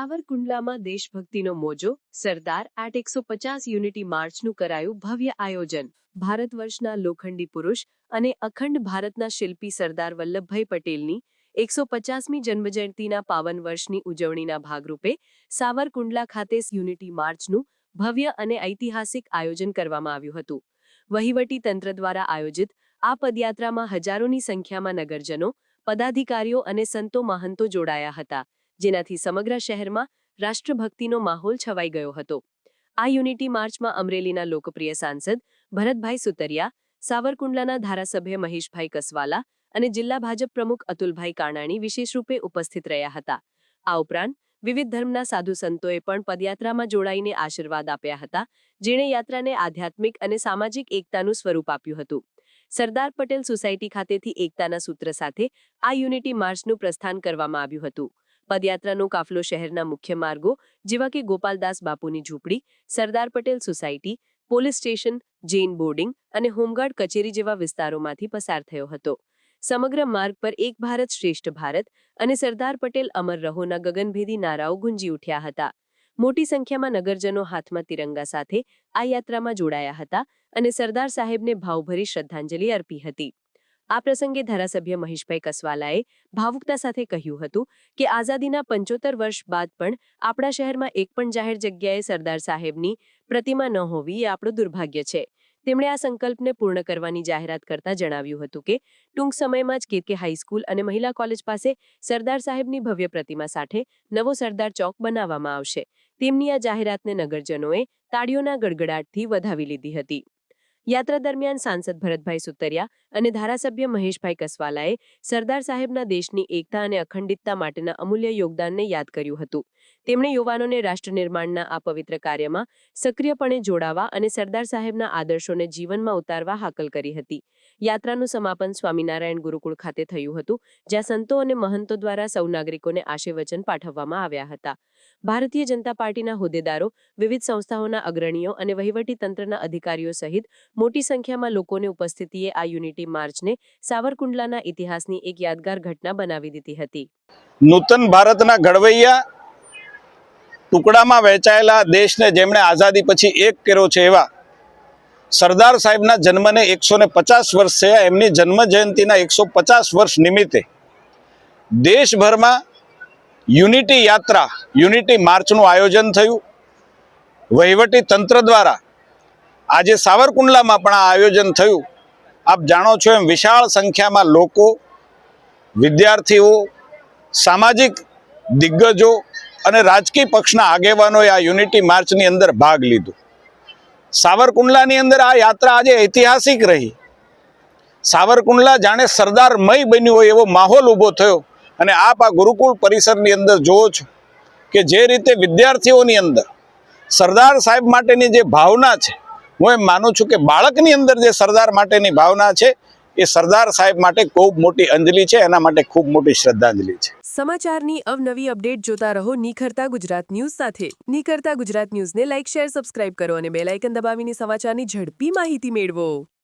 સાવરકુંડલામાં દેશભક્તિનો મોજો, સરદાર at એકસો પચાસ unity માર્ચનું કરાયું ભવ્ય આયોજન. ભારત વર્ષના લોખંડી પુરુષ અને અખંડ ભારતના શિલ્પી સરદાર વલ્લભભાઈ પટેલની એકસો પચાસમી જન્મજયંતિના પાવન વર્ષની ઉજવણીના ભાગરૂપે સાવરકુંડલા ખાતે યુનિટી માર્ચનું ભવ્ય અને ઐતિહાસિક આયોજન કરવામાં આવ્યું હતું. વહીવટી તંત્ર દ્વારા આયોજિત આ પદયાત્રામાં હજારોની સંખ્યામાં નગરજનો, પદાધિકારીઓ અને સંતો મહંતો જોડાયા હતા. જેનાથી સમગ્ર શહેરમાં રાષ્ટ્રભક્તિનો માહોલ છવાઈ ગયો હતો. આ યુનિટી માર્ચમાં અમરેલીના લોકપ્રિય સાંસદ ભરતભાઈ સુતરિયા, સાવરકુંડલાના ધારાસભ્ય મહેશભાઈ કસવાલા અને જિલ્લા ભાજપ પ્રમુખ અતુલભાઈ કાણાણી વિશેષ રૂપે ઉપસ્થિત રહ્યા હતા. આ ઉપરાંત વિવિધ ધર્મના સાધુ સંતોએ પણ પદયાત્રામાં જોડાઈને આશીર્વાદ આપ્યા હતા, જેણે યાત્રાને આધ્યાત્મિક અને સામાજિક એકતાનું સ્વરૂપ આપ્યું હતું. સરદાર પટેલ સોસાયટી ખાતેથી એકતાના સૂત્ર સાથે આ યુનિટી માર્ચનું પ્રસ્થાન કરવામાં આવ્યું હતું. પદયાત્રાનો કાફલો શહેરના મુખ્ય માર્ગો, જેવા કે ગોપાલદાસ બાપુની ઝૂંપડી, Sardar Patel society, police station, Jain boarding અને હોમગાર્ડ કચેરી જેવા વિસ્તારોમાંથી પસાર થયો હતો. સમગ્ર માર્ગ પર એક ભારત શ્રેષ્ઠ ભારત અને સરદાર પટેલ અમર રહોના ગગનભેદી નારાઓ ગુંજી ઉઠ્યા હતા. મોટી સંખ્યામાં નગરજનો હાથમાં તિરંગા સાથે આ યાત્રામાં જોડાયા હતા અને સરદાર સાહેબને ભાવભરી શ્રદ્ધાંજલિ અર્પી હતી. આ પ્રસંગે ધારાસભ્ય મહેશભાઈ કસવાલાએ ભાવુકતા સાથે કહ્યું હતું કે આઝાદીના પંચોતેર વર્ષ બાદ પણ આપણા શહેરમાં એક પણ જાહેર જગ્યાએ સરદાર સાહેબની પ્રતિમા ન હોવી એ આપણું દુર્ભાગ્ય છે. તેમણે આ સંકલ્પને પૂર્ણ કરવાની જાહેરાત કરતા જણાવ્યું હતું કે ટૂંક સમયમાં જ કેકે હાઈસ્કૂલ અને મહિલા કોલેજ પાસે સરદાર સાહેબની ભવ્ય પ્રતિમા સાથે નવો સરદાર ચોક બનાવવામાં આવશે. તેમની આ જાહેરાતને નગરજનોએ તાળીઓના ગડગડાટથી વધાવી લીધી હતી. યાત્રા દરમિયાન સાંસદ ભરતભાઈ સુતરિયા અને ધારાસભ્ય મહેશભાઈ કસવાલાએ સરદાર સાહેબના દેશની એકતા અને અખંડિતતા માટેના અમૂલ્ય યોગદાનને યાદ કર્યું હતું. તેમણે યુવાનોને રાષ્ટ્ર નિર્માણના આ પવિત્ર કાર્યમાં સક્રિયપણે જોડાવા અને સરદાર સાહેબના આદર્શોને જીવનમાં ઉતારવા હાકલ કરી હતી. યાત્રાનું સમાપન સ્વામિનારાયણ ગુરુકુળ ખાતે થયું હતું, જ્યાં સંતો અને મહંતો દ્વારા સૌ નાગરિકોને આશીર્વચન પાઠવવામાં આવ્યા હતા. ભારતીય જનતા પાર્ટીના હોદ્દેદારો, વિવિધ સંસ્થાઓના અગ્રણીઓ અને વહીવટી તંત્રના અધિકારીઓ સહિત મોટી સંખ્યામાં લોકોની ઉપસ્થિતિએ આ યુનિટી માર્ચને સાવરકુંડલાના ઇતિહાસની એક યાદગાર ઘટના બનાવી દીધી હતી. નૂતન ભારતના ઘડવૈયા ટુકડામાં વહેંચાયેલા દેશને જેમણે આઝાદી પછી એક કર્યો છે એવા સરદાર સાહેબના જન્મને એકસો ને પચાસ વર્ષ થયા. એમની જન્મ જયંતિના એકસો પચાસ વર્ષ નિમિત્તે દેશભરમાં યુનિટી યાત્રા, યુનિટી માર્ચનું આયોજન થયું. વહીવટી તંત્ર દ્વારા આજે સાવરકુંડલામાં પણ આ આયોજન થયું. આપ જાણો છો એમ વિશાળ સંખ્યામાં લોકો, વિદ્યાર્થીઓ, સામાજિક દિગ્ગજો અને રાજકીય પક્ષના આગેવાનોએ આ યુનિટી માર્ચની અંદર ભાગ લીધો. સાવરકુંડલાની અંદર આ યાત્રા આજે ઐતિહાસિક રહી. સાવરકુંડલા જાણે સરદારમય બન્યું હોય એવો માહોલ ઊભો થયો અને આપ આ ગુરુકુળ પરિસરની અંદર જોવો છો કે જે રીતે વિદ્યાર્થીઓની અંદર સરદાર સાહેબ માટેની જે ભાવના છે હું એમ માનું છું કે બાળકની અંદર જે સરદાર માટેની ભાવના છે, એ સરદાર સાહેબ માટે ખૂબ મોટી અંજલિ છે, એના માટે ખૂબ મોટી શ્રદ્ધાંજલિ છે. સમાચારની અવનવી અપડેટ જોતા રહો નિખરતા ગુજરાત ન્યૂઝ સાથે. નિખરતા ગુજરાત ન્યૂઝને લાઇક, શેર, સબસ્ક્રાઇબ કરો અને બેલ આઇકન દબાવીને સમાચારની ઝડપી માહિતી મેળવો.